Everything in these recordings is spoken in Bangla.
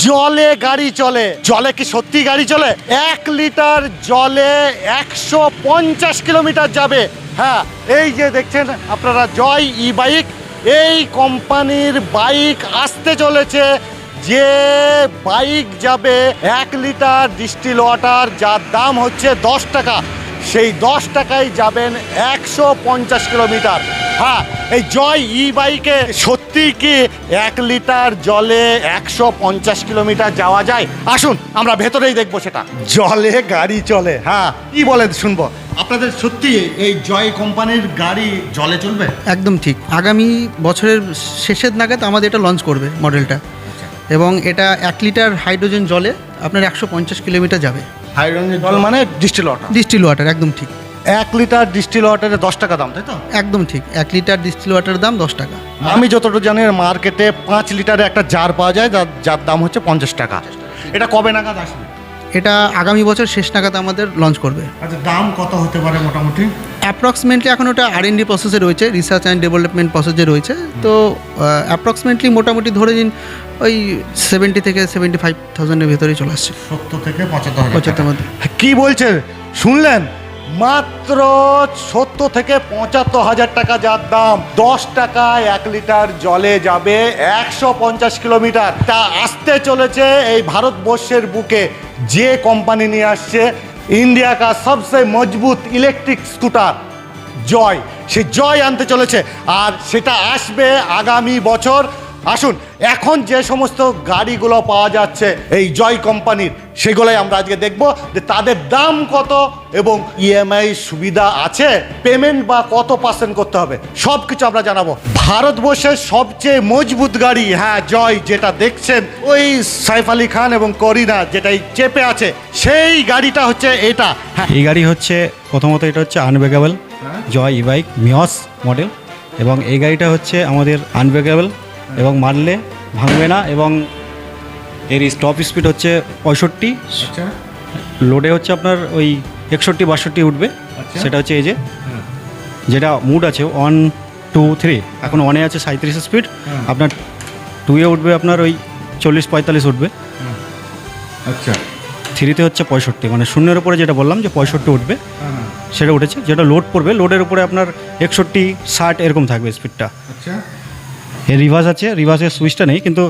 জলে গাড়ি চলে। জলে কি সত্যি গাড়ি চলে? এক লিটার জলে একশো পঞ্চাশ কিলোমিটার যাবে। হ্যাঁ এই যে দেখছেন আপনারা, জয় ই বাইক এই কোম্পানির বাইক আসতে চলেছে। যে বাইক যাবে এক লিটার ডিস্টিল ওয়াটার, যার দাম হচ্ছে দশ টাকা। সেই দশ টাকায় যাবেন একশো পঞ্চাশ কিলোমিটার। হ্যাঁ এই জয় ই বাইকে সত্যি কি এক লিটার জলে একশো পঞ্চাশ কিলোমিটার যাওয়া যায়? আসুন আমরা ভেতরেই দেখব সেটা। জলে গাড়ি চলে হ্যাঁ কি বলেন শুনব। আপনাদের সত্যি এই জয় কোম্পানির গাড়ি জলে চলবে? একদম ঠিক। আগামী বছরের শেষের নাগাদ আমাদের এটা লঞ্চ করবে মডেলটা। এবং এটা এক লিটার হাইড্রোজেন জলে আপনার একশো পঞ্চাশ কিলোমিটার যাবে। হাইড্রোজেন জল মানে ডিস্টিল ওয়াটার? ডিস্টিল ওয়াটার একদম ঠিক। এক লিটার ডিস্টিল ওয়াটারে দশ টাকা দাম তাই তো? একদম ঠিক। এক লিটার ডিস্টিল ওয়াটার দাম দশ টাকা। আমি যতটুকু জানি মার্কেটে পাঁচ লিটারে একটা জার পাওয়া যায় যার যার দাম হচ্ছে পঞ্চাশ টাকা। এটা কবে নাগাদ আসবে? এটা আগামী বছর শেষ নাগাদ আমাদের লঞ্চ করবে। আচ্ছা দাম কত হতে পারে মোটামুটি? অ্যাপ্রক্সিমেটলি এখন ওটা আর এন ডি প্রসেসে রয়েছে রিসার্চ অ্যান্ড ডেভেলপমেন্ট প্রসেসে রয়েছে। তো অ্যাপ্রক্সিমেটলি মোটামুটি ধরে নিন ওই সেভেন্টি থেকে সেভেন্টি ফাইভ থাউজেন্ডের ভেতরেই চলে আসছে। সত্তর থেকে পঁচাত্তর পঁচাত্তর মধ্যে কি বলছে? শুনলেন? মাত্র সত্তর থেকে পঁচাত্তর হাজার টাকা যার দাম। দশ টাকায় এক লিটার জলে যাবে একশো পঞ্চাশ কিলোমিটার। তা আসতে চলেছে এই ভারতবর্ষের বুকে। যে কোম্পানি নিয়ে আসছে ইন্ডিয়া কা সবসে মজবুত ইলেকট্রিক স্কুটার, জয়। সে জয় আনতে চলেছে। আর সেটা আসবে আগামী বছর আসুন এখন যে সমস্ত গাড়িগুলো পাওয়া যাচ্ছে এই জয় কোম্পানির সেগুলোই আমরা আজকে দেখব যে তাদের দাম কত এবং ইএমআই সুবিধা আছে পেমেন্ট বা কত পার্সেন্ট করতে হবে সব কিছু আমরা জানাব। ভারতবর্ষের সবচেয়ে মজবুত গাড়ি হ্যাঁ জয় যেটা দেখছেন ওই সাইফ আলী খান এবং করিনা যেটাই চেপে আছে সেই গাড়িটা হচ্ছে এটা। হ্যাঁ। এই গাড়ি হচ্ছে প্রথমত এটা হচ্ছে unbreakable Joy e bike Mihos model এবং এই গাড়িটা হচ্ছে আমাদের আনব্রেকেবল এবং মারলে ভাঙবে না এবং এর স্টপ স্পিড হচ্ছে পঁয়ষট্টি। আচ্ছা। লোডে হচ্ছে আপনার ওই একষট্টি বাষট্টি উঠবে। আচ্ছা। সেটা হচ্ছে এই যে যেটা মুড আছে ওয়ান টু থ্রি এখন ওয়ানে আছে সাঁত্রিশ স্পিড হ্যাঁ। আপনার টুয়ে উঠবে আপনার ওই চল্লিশ পঁয়তাল্লিশ উঠবে। আচ্ছা। থ্রিতে হচ্ছে পঁয়ষট্টি। মানে শূন্যের উপরে যেটা বললাম যে পঁয়ষট্টি উঠবে সেটা উঠেছে। যেটা লোড পড়বে লোডের উপরে আপনার একষট্টি ষাট এরকম থাকবে স্পিডটা আচ্ছা। এর রিভার্স আছে রিভার্সের সুইচটা নেই কিন্তু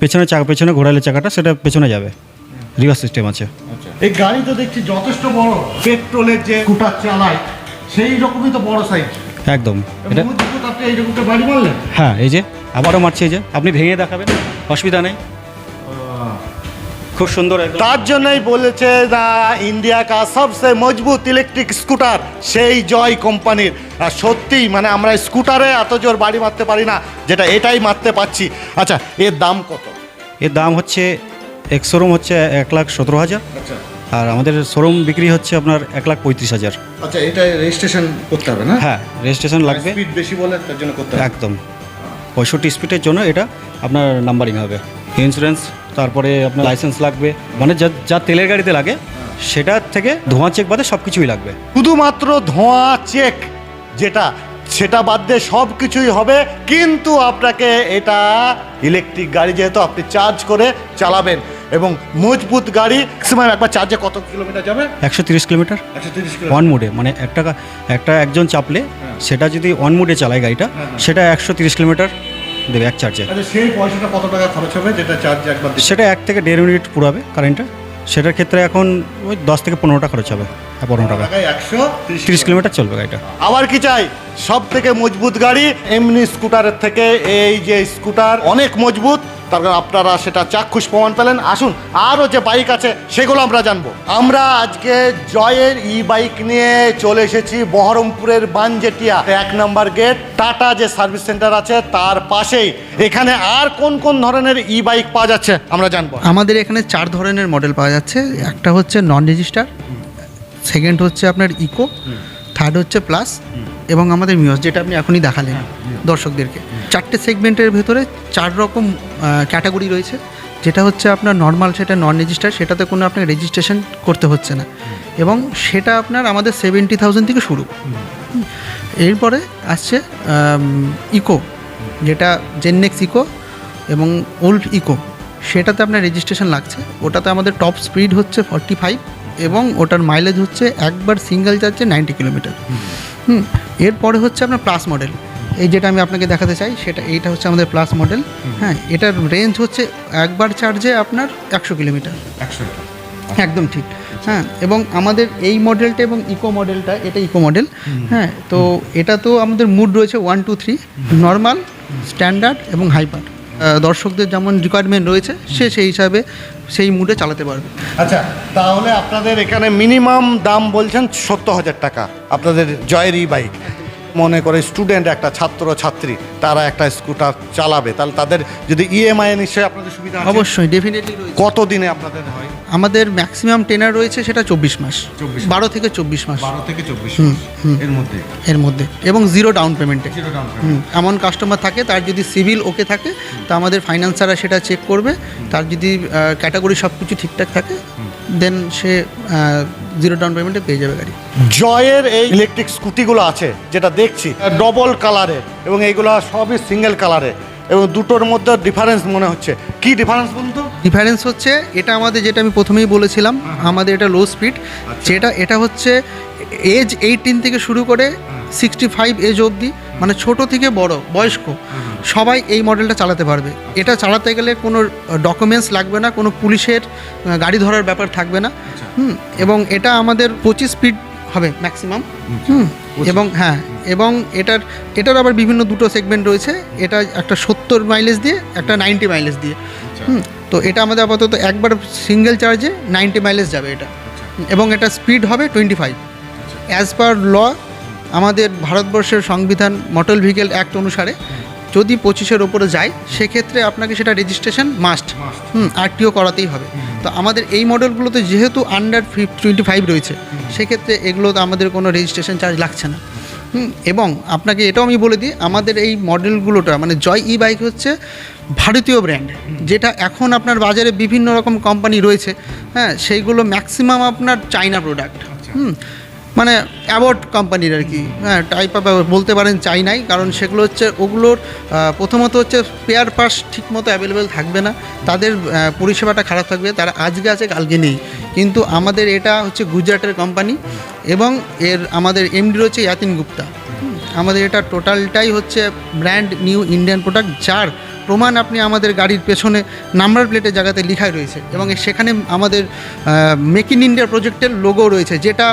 পেছনে চাকা পেছনে ঘোরালে চাকাটা সেটা পেছনে যাবে। রিভার্স সিস্টেম আছে। এই গাড়ি তো দেখছি যথেষ্ট বড় পেট্রোলের যে কুটা চালায় সেই রকমই তো বড় সাইজ একদম। এটা বাড়ি মারলেন? হ্যাঁ এই যে আবারও মারছে এই যে। আপনি ভেঙে দেখাবেন অসুবিধা নেই। খুব সুন্দর তার জন্যই বলেছে না ইন্ডিয়া কা সবসে মজবুত ইলেকট্রিক স্কুটার সেই জয় কোম্পানির। আর সত্যিই মানে আমরা স্কুটারে এত জোর বাড়ি মারতে পারি না যেটা এটাই মারতে পারছি। আচ্ছা এর দাম কত? এর দাম হচ্ছে এক শোরুম হচ্ছে এক লাখ সতেরো হাজার। আচ্ছা। আর আমাদের শোরুম বিক্রি হচ্ছে আপনার এক লাখ পঁয়ত্রিশ হাজার। আচ্ছা এটা রেজিস্ট্রেশন করতে হবে না? হ্যাঁ রেজিস্ট্রেশন লাগবে। স্পিড বেশি বলে তার জন্য করতে হবে। একদম। পঁয়ষট্টি স্পিডের জন্য এটা আপনার নাম্বারিং হবে। ইন্স্যুরেন্স তারপরে আপনার লাইসেন্স লাগবে। মানে যা যা তেলের গাড়িতে লাগে সেটার থেকে ধোঁয়া চেক বাদে সব কিছুই লাগবে। শুধুমাত্র ধোঁয়া চেক যেটা সেটা বাদ দিয়ে সব কিছুই হবে কিন্তু আপনাকে এটা ইলেকট্রিক গাড়ি যেহেতু আপনি চার্জ করে চালাবেন এবং মজবুত গাড়ি ম্যাক্সিমাম একবার চার্জে কত কিলোমিটার যাবে? একশো তিরিশ কিলোমিটার একশো তিরিশ অন মুডে মানে একটা একটা একজন চাপলে সেটা যদি অন মুডে চালায় গাড়িটা সেটা একশো তিরিশ কিলোমিটার দেবে এক চার্জে আচ্ছা সেই পয়সাটা কত টাকা খরচ হবে যেটা চার্জ একবার সেটা এক থেকে দেড় মিনিট পুরাবে কারেন্টটা সেটার ক্ষেত্রে এখন ওই দশ থেকে পনেরোটা খরচ হবে। পনেরো টাকা। একশো তিরিশ কিলোমিটার চলবে গাড়িটা। আবার কি চাই? সব থেকে মজবুত গাড়ি এমনি স্কুটারের থেকে এই যে স্কুটার অনেক মজবুত। তার কারণ আপনারা সেটা চাক্ষুষ প্রমাণ পেলেন। আসুন আরও যে বাইক আছে সেগুলো আমরা জানব। আমরা আজকে জয়ের ই বাইক নিয়ে চলে এসেছি বহরমপুরের বানজেটিয়া। এক নম্বর গেট টাটা যে সার্ভিস সেন্টার আছে তার পাশেই। এখানে আর কোন কোন ধরনের ই বাইক পাওয়া যাচ্ছে আমরা জানব। আমাদের এখানে চার ধরনের মডেল পাওয়া যাচ্ছে। একটা হচ্ছে নন রেজিস্টার সেকেন্ড হচ্ছে আপনার ইকো থার্ড হচ্ছে প্লাস এবং আমাদের মিউজ যেটা আপনি এখনই দেখালেন দর্শকদেরকে। চারটে সেগমেন্টের ভেতরে চার রকম ক্যাটাগরি রয়েছে। যেটা হচ্ছে আপনার নর্মাল সেটা নন রেজিস্টার সেটাতে কোনো আপনার রেজিস্ট্রেশন করতে হচ্ছে না। এবং সেটা আপনার আমাদের সেভেন্টি থাউজেন্ড থেকে শুরু। এরপরে আসছে ইকো যেটা জেননেক্স ইকো এবং ওল্ড ইকো সেটাতে আপনার রেজিস্ট্রেশন লাগছে। ওটাতে আমাদের টপ স্পিড হচ্ছে ফর্টি ফাইভ এবং ওটার মাইলেজ হচ্ছে একবার সিঙ্গেল চার্জে নাইনটি কিলোমিটার হুম এরপরে হচ্ছে আপনার প্লাস মডেল এই যেটা আমি আপনাকে দেখাতে চাই সেটা এইটা হচ্ছে আমাদের প্লাস মডেল হ্যাঁ এটার রেঞ্জ হচ্ছে একবার চার্জে আপনার একশো কিলোমিটার একশো একদম ঠিক। হ্যাঁ এবং আমাদের এই মডেলটা এবং ইকো মডেলটা এটা ইকো মডেল হ্যাঁ তো এটা তো আমাদের মুড রয়েছে one two three normal standard এবং হাইপার দর্শকদের যেমন রিকোয়ারমেন্ট রয়েছে সে সেই হিসাবে সেই মুডে চালাতে পারবে। আচ্ছা তাহলে আপনাদের এখানে মিনিমাম দাম বলছেন সত্তর হাজার টাকা আপনাদের জয়েরই বাইক মনে করে স্টুডেন্ট একটা ছাত্র ছাত্রী তারা একটা স্কুটার চালাবে। তাহলে তাদের যদি ইএমআই নিশ্চয়ই আপনাদের সুবিধা অবশ্যই ডেফিনেটলি কত দিনে আপনাদের হয়? আমাদের ম্যাক্সিমাম টেনার রয়েছে সেটা চব্বিশ মাস। 24 বারো থেকে চব্বিশ মাস। বারো থেকে চব্বিশ। এর মধ্যে? এর মধ্যে। এবং জিরো ডাউন পেমেন্টে জিরো ডাউন হুম, এমন কাস্টমার থাকে তার যদি সিভিল ওকে থাকে তা আমাদের ফাইন্যান্সাররা সেটা চেক করবে। তার যদি ক্যাটাগরি সব কিছু ঠিকঠাক থাকে দেন সে জিরো ডাউন পেমেন্টে পেয়ে যাবে গাড়ি। জয়ের এই ইলেকট্রিক স্কুটিগুলো আছে যেটা দেখছি ডবল কালারের এবং এইগুলো সবই সিঙ্গেল কালারের এবং দুটোর মধ্যে ডিফারেন্স মনে হচ্ছে। কি ডিফারেন্স বলুন তো? ডিফারেন্স হচ্ছে এটা আমাদের যেটা আমি প্রথমেই বলেছিলাম আমাদের এটা লো স্পিড যেটা এটা হচ্ছে এজ এইটিন থেকে শুরু করে সিক্সটি ফাইভ এজ অবধি মানে ছোট থেকে বড় বয়স্ক। সবাই এই মডেলটা চালাতে পারবে। এটা চালাতে গেলে কোনো ডকুমেন্টস লাগবে না কোনো পুলিশের গাড়ি ধরার ব্যাপার থাকবে না। হুম এবং এটা আমাদের পঁচিশ স্পিড হবে ম্যাক্সিমাম হুম এবং হ্যাঁ এবং এটার এটার আবার বিভিন্ন দুটো সেগমেন্ট রয়েছে। এটা একটা সত্তর মাইলেজ দিয়ে একটা নাইনটি মাইলেজ দিয়ে। হুম তো এটা আমাদের আপাতত একবার সিঙ্গেল চার্জে নাইনটি মাইলেজ যাবে এটা। এবং এটা স্পিড হবে twenty five as per law আমাদের ভারতবর্ষের সংবিধান মোটর ভেহিকেল অ্যাক্ট অনুসারে যদি পঁচিশের ওপরে যায় সেক্ষেত্রে আপনাকে সেটা রেজিস্ট্রেশন মাস্ট হুম আরটিও করাতেই হবে। তো আমাদের এই মডেলগুলোতে যেহেতু আন্ডার টোয়েন্টি ফাইভ রয়েছে সেক্ষেত্রে এগুলোতে আমাদের কোনো রেজিস্ট্রেশন চার্জ লাগছে না। হুম, এবং আপনাকে এটাও আমি বলে দিই আমাদের এই মডেলগুলোটা মানে জয় ই বাইক হচ্ছে ভারতীয় ব্র্যান্ড যেটা এখন আপনার বাজারে বিভিন্ন রকম কোম্পানি রয়েছে হ্যাঁ সেইগুলো ম্যাক্সিমাম আপনার চাইনা প্রোডাক্ট হুম। মানে অ্যাওয়ার্ড কোম্পানির আর কি। হ্যাঁ টাইপ অফ বলতে পারেন চাইনাই, কারণ সেগুলো হচ্ছে, ওগুলোর প্রথমত হচ্ছে পেয়ার পাস ঠিকমতো অ্যাভেলেবেল থাকবে না। তাদের পরিষেবাটা খারাপ থাকবে। তারা আজকে আছে, কালকে নেই। কিন্তু আমাদের এটা হচ্ছে গুজরাটের কোম্পানি এবং এর, আমাদের এমডি রয়েছে ইয়াতিন গুপ্তা আমাদের এটা টোটালটাই হচ্ছে ব্র্যান্ড নিউ ইন্ডিয়ান প্রোডাক্ট যার প্রমাণ আপনি আমাদের গাড়ির পেছনে নাম্বার প্লেটের জায়গাতে লেখাই রয়েছে। এবং সেখানে আমাদের মেক ইন ইন্ডিয়া প্রজেক্টের লোগো রয়েছে, যেটা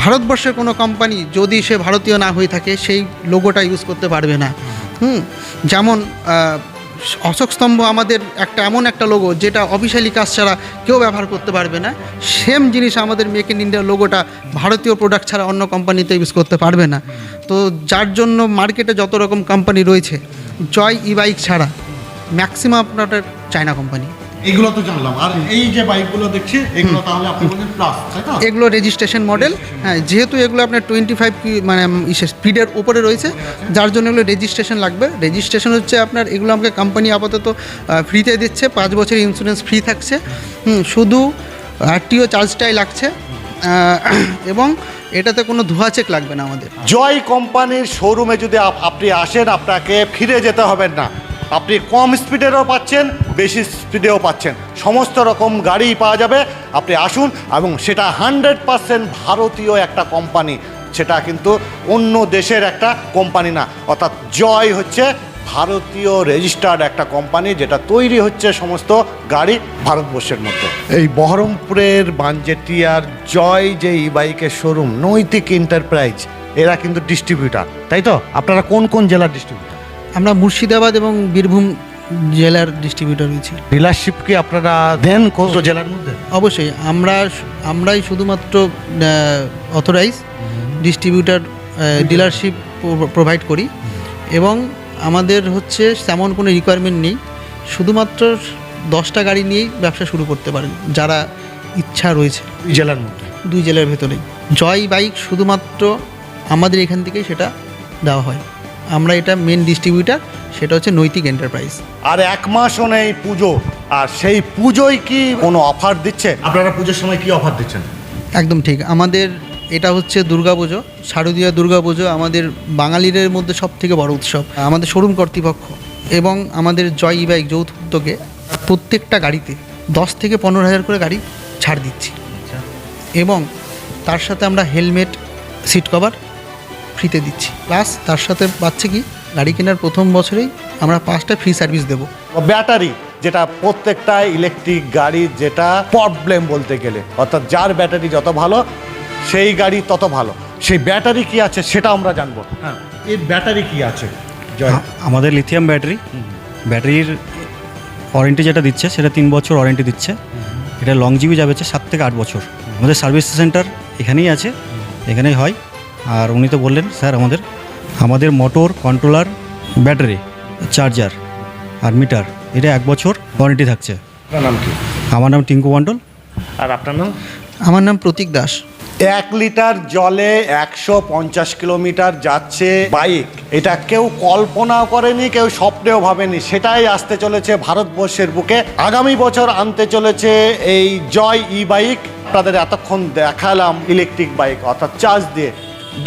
ভারতবর্ষের কোনো কোম্পানি যদি সে ভারতীয় না হয়ে থাকে, সেই লোগোটা ইউজ করতে পারবে না। হুম? যেমন অশোক স্তম্ভ আমাদের একটা এমন একটা লোগো যেটা অফিসিয়ালি কাজ ছাড়া কেউ ব্যবহার করতে পারবে না। সেম জিনিস আমাদের মেক ইন ইন্ডিয়া লোগোটা ভারতীয় প্রোডাক্ট ছাড়া অন্য কোম্পানিতে ইউজ করতে পারবে না। তো যার জন্য মার্কেটে যত রকম কোম্পানি রয়েছে, জয় ই বাইক ছাড়া ম্যাক্সিমাম আপনার চায়না কোম্পানি এগুলো তো জানলাম। আর এই যে বাইকগুলো দেখছি এগুলো তাহলে আপনি বলছেন প্লাস তাই তো? এগুলো রেজিস্ট্রেশন মডেল হ্যাঁ যেহেতু এগুলো আপনার টোয়েন্টি ফাইভ মানে স্পিডের উপরে রয়েছে যার জন্য এগুলো রেজিস্ট্রেশন লাগবে। রেজিস্ট্রেশন হচ্ছে আপনার এগুলো আমাকে কোম্পানি আপাতত ফ্রিতে দিচ্ছে পাঁচ বছর ইন্স্যুরেন্স ফ্রি থাকছে। শুধু আরটিও চার্জটাই লাগছে। এবং এটাতে কোনো ধোয়া চেক লাগবে না আমাদের। জয় কোম্পানির শোরুমে যদি আপনি আসেন আপনাকে ফিরে যেতে হবে না। আপনি কম স্পিডেরও পাচ্ছেন, বেশি স্পিডেও পাচ্ছেন। সমস্ত রকম গাড়ি পাওয়া যাবে। আপনি আসুন এবং সেটা হান্ড্রেড পারসেন্ট ভারতীয় একটা কোম্পানি। সেটা কিন্তু অন্য দেশের একটা কোম্পানি না। অর্থাৎ জয় হচ্ছে ভারতীয় রেজিস্টার্ড একটা কোম্পানি যেটা তৈরি হচ্ছে সমস্ত গাড়ি ভারতবর্ষের মধ্যে। এই বহরমপুরের বানজেটিয়ার জয় যে ই বাইকের শোরুম নৈতিক এন্টারপ্রাইজ এরা কিন্তু ডিস্ট্রিবিউটার তাই তো? আপনারা কোন কোন জেলার ডিস্ট্রিবিউটার আমরা মুর্শিদাবাদ এবং বীরভূম জেলার ডিস্ট্রিবিউটর রয়েছি ডিলারশিপ কি আপনারা দেন কত জেলার মধ্যে? অবশ্যই আমরা আমরাই শুধুমাত্র অথরাইজ ডিস্ট্রিবিউটার ডিলারশিপ প্রোভাইড করি। এবং আমাদের হচ্ছে তেমন কোনো রিকোয়ারমেন্ট নেই। শুধুমাত্র দশটা গাড়ি নিয়েই ব্যবসা শুরু করতে পারেন যারা ইচ্ছা রয়েছে। দুই জেলার মধ্যে? দুই জেলার ভেতরেই। জয় বাইক শুধুমাত্র আমাদের এখান থেকেই সেটা দেওয়া হয়। আমরা এটা মেন ডিস্ট্রিবিউটার সেটা হচ্ছে নৈতিক এন্টারপ্রাইজ আর এক মাসও নেই পুজো আর সেই পুজোয় কি কোনো অফার দিচ্ছে? আপনারা পুজোর সময় কি অফার দিচ্ছেন? একদম ঠিক। আমাদের এটা হচ্ছে দুর্গাপুজো শারদীয় দুর্গাপুজো আমাদের বাঙালিদের মধ্যে সব থেকে বড় উৎসব। আমাদের শোরুম কর্তৃপক্ষ এবং আমাদের জয় ই বাইক যৌথ উদ্যোগে প্রত্যেকটা গাড়িতে দশ থেকে পনেরো হাজার করে গাড়ি ছাড় দিচ্ছি। এবং তার সাথে আমরা হেলমেট সিট কভার ফ্রিতে দিচ্ছি। প্লাস তার সাথে পাচ্ছে কি গাড়ি কেনার প্রথম বছরেই আমরা পাঁচটা ফ্রি সার্ভিস দেবো। ব্যাটারি যেটা প্রত্যেকটা ইলেকট্রিক গাড়ির যেটা প্রবলেম বলতে গেলে। অর্থাৎ যার ব্যাটারি যত ভালো সেই গাড়ি তত ভালো। সেই ব্যাটারি কি আছে সেটা আমরা জানব। হ্যাঁ এর ব্যাটারি কি আছে? আমাদের লিথিয়াম ব্যাটারি ব্যাটারির ওয়ারেন্টি যেটা দিচ্ছে সেটা তিন বছর ওয়ারেন্টি দিচ্ছে। এটা লং জিবি যাবে সাত থেকে আট বছর। আমাদের সার্ভিস সেন্টার এখানেই আছে। এখানেই হয়। আর উনি তো বললেন স্যার আমাদের আমাদের মোটর কন্ট্রোলার ব্যাটারি চার্জার আর মিটার এটা এক বছর ওয়ারেন্টি থাকছে। নাম কি? আমার নাম টিঙ্কু মণ্ডল। আর আপনার নাম? আমার নাম প্রতীক দাস। এক লিটার জলে একশো পঞ্চাশ কিলোমিটার যাচ্ছে বাইক। এটা কেউ কল্পনাও করেনি কেউ স্বপ্নেও ভাবেনি। সেটাই আসতে চলেছে ভারতবর্ষের বুকে। আগামী বছর আনতে চলেছে এই জয় ই বাইক আপনাদের এতক্ষণ দেখালাম ইলেকট্রিক বাইক অর্থাৎ চার্জ দিয়ে।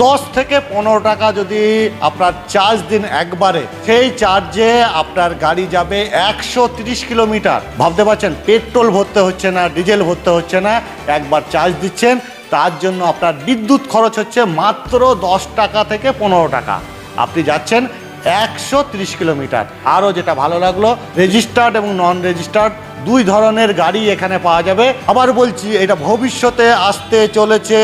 দশ থেকে পনেরো টাকা যদি আপনার চার্জ দিন একবারে, সেই চার্জে আপনার গাড়ি যাবে একশো তিরিশ কিলোমিটার। ভাবতে পারছেন, পেট্রোল ভরতে হচ্ছে না, ডিজেল ভরতে হচ্ছে না, একবার চার্জ দিচ্ছেন, তার জন্য আপনার বিদ্যুৎ খরচ হচ্ছে মাত্র দশ টাকা থেকে পনেরো টাকা। আপনি যাচ্ছেন একশো কিলোমিটার। আরও যেটা ভালো লাগল রেজিস্টার্ড এবং নন রেজিস্টার্ড দুই ধরনের গাড়ি এখানে পাওয়া যাবে। আবার বলছি, এটা ভবিষ্যতে আসতে চলেছে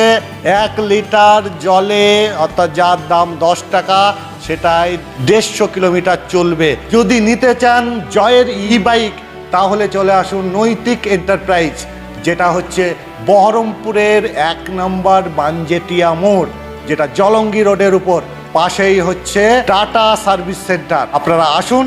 এক লিটার জলে, অর্থাৎ যার দাম দশ টাকা, সেটাই দেড়শো কিলোমিটার চলবে। যদি নিতে চান জয়ের ই বাইক তাহলে চলে আসুন নৈতিক এন্টারপ্রাইজ যেটা হচ্ছে বহরমপুরের এক নম্বর বানজেটিয়া মোড়, যেটা জলঙ্গি রোডের উপর। পাশেই হচ্ছে টাটা সার্ভিস সেন্টার। আপনারা আসুন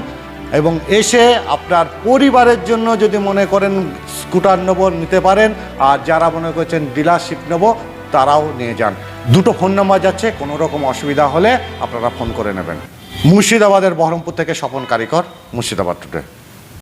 এবং এসে আপনার পরিবারের জন্য যদি মনে করেন স্কুটার নেব, নিতে পারেন। আর যারা মনে করছেন ডিলারশিপ নেব, তারাও নিয়ে যান। দুটো ফোন নাম্বার যাচ্ছে, কোনো রকম অসুবিধা হলে আপনারা ফোন করে নেবেন। মুর্শিদাবাদের বহরমপুর থেকে স্বপন কারিকর, মুর্শিদাবাদ টুডে।